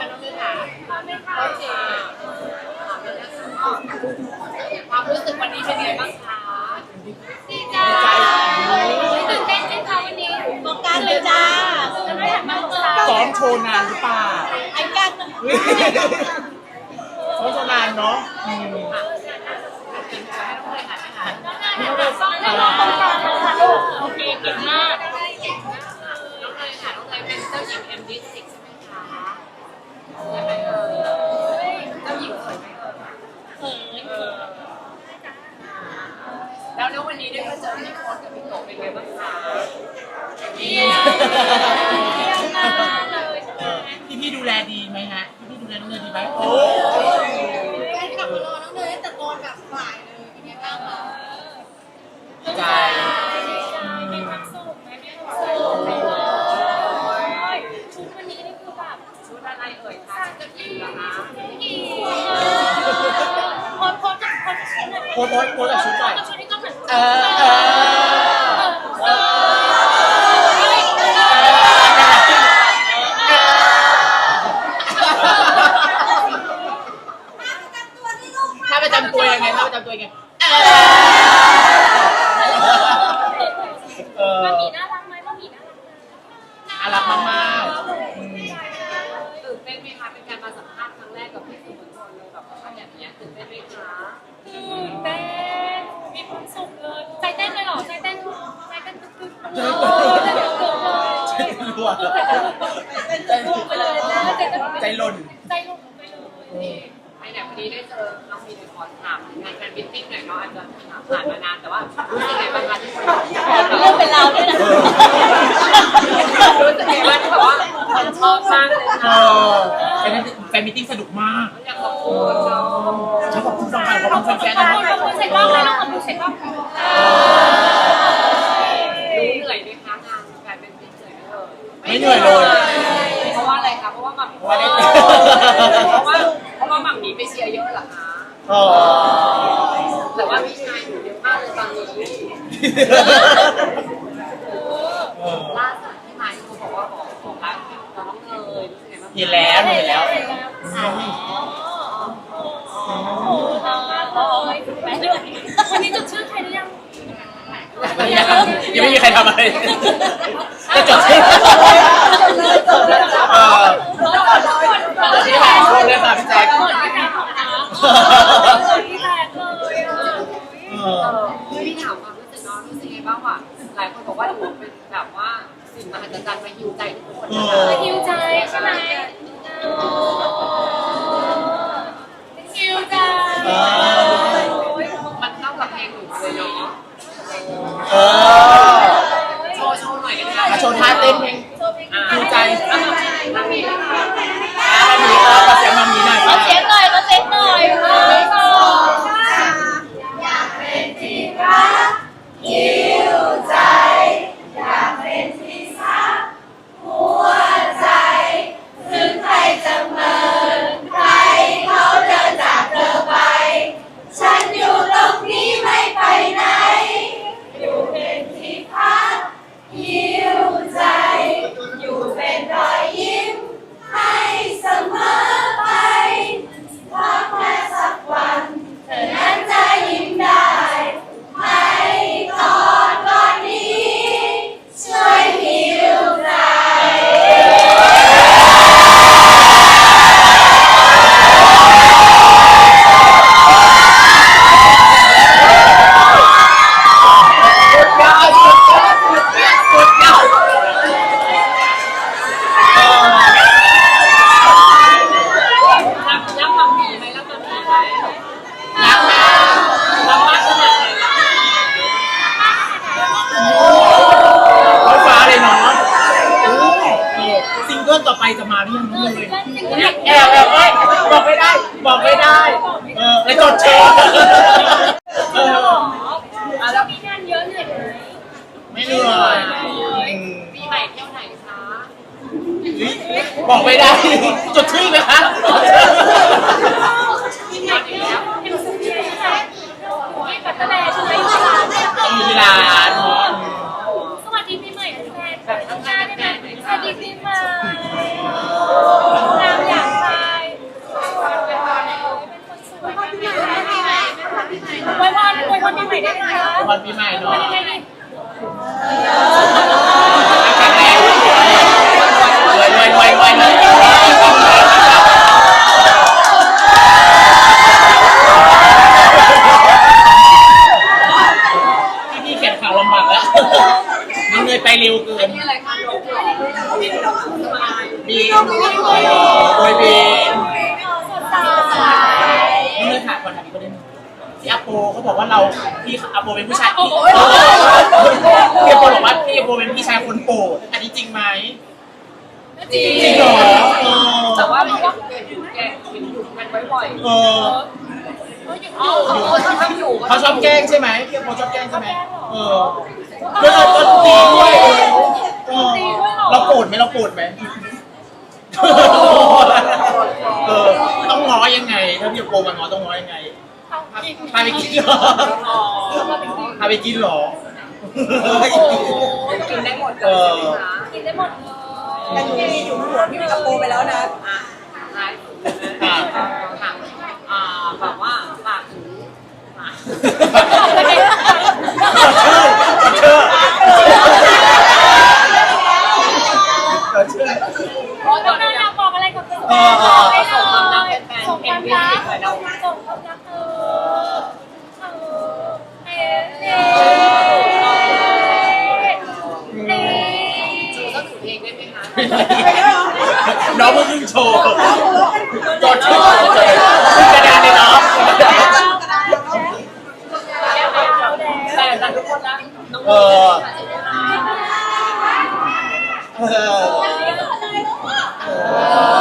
คะน้องเมยค่ะพร้อมไหมคะโอเความรู้สึกวันนี้เป็นยังไงบ้างคะดีใจตื่นเต้นไหมคะวันนี้ตองการเลยจ้าจะไม่หัาสงสารซ้อมโชว์นานหรือเปล่าไอ้กันซ้อมโชว์นานเนาะอืมน้อเลยซ้องกางค่ลกโอเคเก่งมากน้องเลยค่ะน้องเลยเป็นเจ้าหญิงเอ็มดิสิก แลดีไหมฮะพี่พี่ดูแลน้องเนยดีไหมโอ้แฟนคลับมารอน้องเนยแต่ตอนแบบบ่ายเลยเป็นไงบ้างคะใจมีความสุขไหมมีความสุขเลยชุดวันนี้นี่คือแบบชุดอะไรเอ่ยคะชุดเจ้าหญิงเหรอคะดีโพสโพสจากโพสจากชุดหน่อยโพสต์โพสต์โพสต์จากชุดหน่อยชุดที่ก็เหมือนเออเออเออถ้าประจำตัวยังไงถ้าประจำตัวยังไงเออ มันมีน่ารักไหมมันมีน่ารักไหม น่ารักมากๆอืม ตื่นเต้นไหมคะเป็นการ มาสัมภาษณ์ครั้งแรกกับพี่สื่อมวลชนเลยแบบว่าแบบนี้ตื่นเต้นไหมคะตื่นเต้นมีความสุขเลยใจเต้นเลยเหรอใจเต้นใจเต้นตึกตึกๆเลยใจเต้นตึกเลยใจรัวไปเลยนะใจเต้นใจหล่นใจหล่นไปเลยนี่ไอเนี่ยพอดีได้เจอน้องมีในคอนถามงานแฟนมิทติ้งหน่อยเนาะอาจจะผ่านมานานแต่ว่ารู้สึกไงบ้างคะที่เรื่องเป็นราวด้วยนะ ชอบมากเลยเอค่ะอเป็นแฟนมิทติ้งสนุกมากอยากขอบคุณเนาะฉันขอบคุณฟังขอบคุณแฟนๆขนะอบคุณเสร็จบ้างไหมน้องขอบคุณเสร็จบ้างรู้เหนื่อยไหมคะงานแฟนเป็นเหนื่อยไหมเอ่ยไม่เหนื่อยเลย เพราะว่าอะไรคะ เพราะว่าหมัมเพราะว่าได้ เพราะว่าเพราะว่าหมัมมีไปเชียร์เยอะเหรอคะ เออแต่ว่าพี่ชายอยู่เยอะมากเลยตอนนี้ เออ ล่าสุดที่มาที่เขาบอกว่าบอกบอกรักเราต้อง เลยรู้สึกไงบ้างเห็นแล้วเห็นแล้วโอ้โหทำงานเลยแม่เดือนวันนี้จดชื่อใครหรือยังยังไม่มีใครทำอะไรจะจดชื่อเออที่หลายช่วงเลยค่ะพี่แจ๊คเปิดไม่ได้ของนะเปิดที่แรกเลยเอเอออพี่ถามความรู้สึกน้องรู้สึกไงบ้างวะหลายคนบอกว่าหนูเป็นแบบว่าสิ่งมหัศจรรย์มาฮิวใจทุกคนนะคะฮิวใจใช่ไหม ใจ จะมาหรือยังไม่รู้เลยแอบแอบไม่บอกไม่ได้ บอกไม่ได้เออแล้วจดเช็คเอออะแล้วมีงานเยอะเหนื่อยไหมไม่เหนื่อยอืมปีใหม่เที่ยวไหนคะบอกไม่ได้ จดชื่อไหมคะปีใหม่อีกแล้วเห็นสุกี้ใช่ไหมที่ปัตตานีใช่ไหมที่ร้า ปีใหม่เนาะไวยรวยรวยรวยรวยพี่เขียนข่าวลำบากแล้วน้องเลยไปเร็วเกิน อะไรคะโลกบีมรวยบีมน้องเลยค่ะคนทำมีกคนได้ไหม ที่อาโปเขาบอกว่าเราพี่อาโปเป็นผู้ชายพี่โอ้ยพี่อาโปบอกว่าพี่อาโปเป็นพี่ชายคนโปรดอันนี้จริงไหมจริงจริงเหรอเออแต่ว่าเราก็เกิดอยู่แกอยู่อยู่กันบ่อยเออๆอ๋อเขาเขาชอบอยู่เขาชอบแกล้งใช่ไหมพี่อาโปชอบแกล้งใช่ไหมเออแล้วเราก็ตีด้วยเออเราโกรธไหมเราโกรธไหมเออต้องง้อยังไง ถ้าพี่อาโปมาง้อต้องง้อยังไง พาไปกินเหรออ๋อพาไปกินเหรอ กินได้หมดเลยใช่ไหมคะกินได้หมดเลยแต่หนูมีอยู่หัวพี่กระโปรงไปแล้วนะ อะท้ายสุดนะค่ะอ่าแบบว่าฝากถึงอะ เชื่อ โอ้ยต้องอยากบอกอะไรกับคุณแม่ส่งความรักส่งความรักส่งความรักเออเออเอ๊ะเอ๊ะเอ๊ะ จูต้องถือเพลงได้ไหมคะน้องเพิ่งโชว์จดชื่อจดกระดานเลยน้องแต่แต่ทุกคนนะน้องเออเออ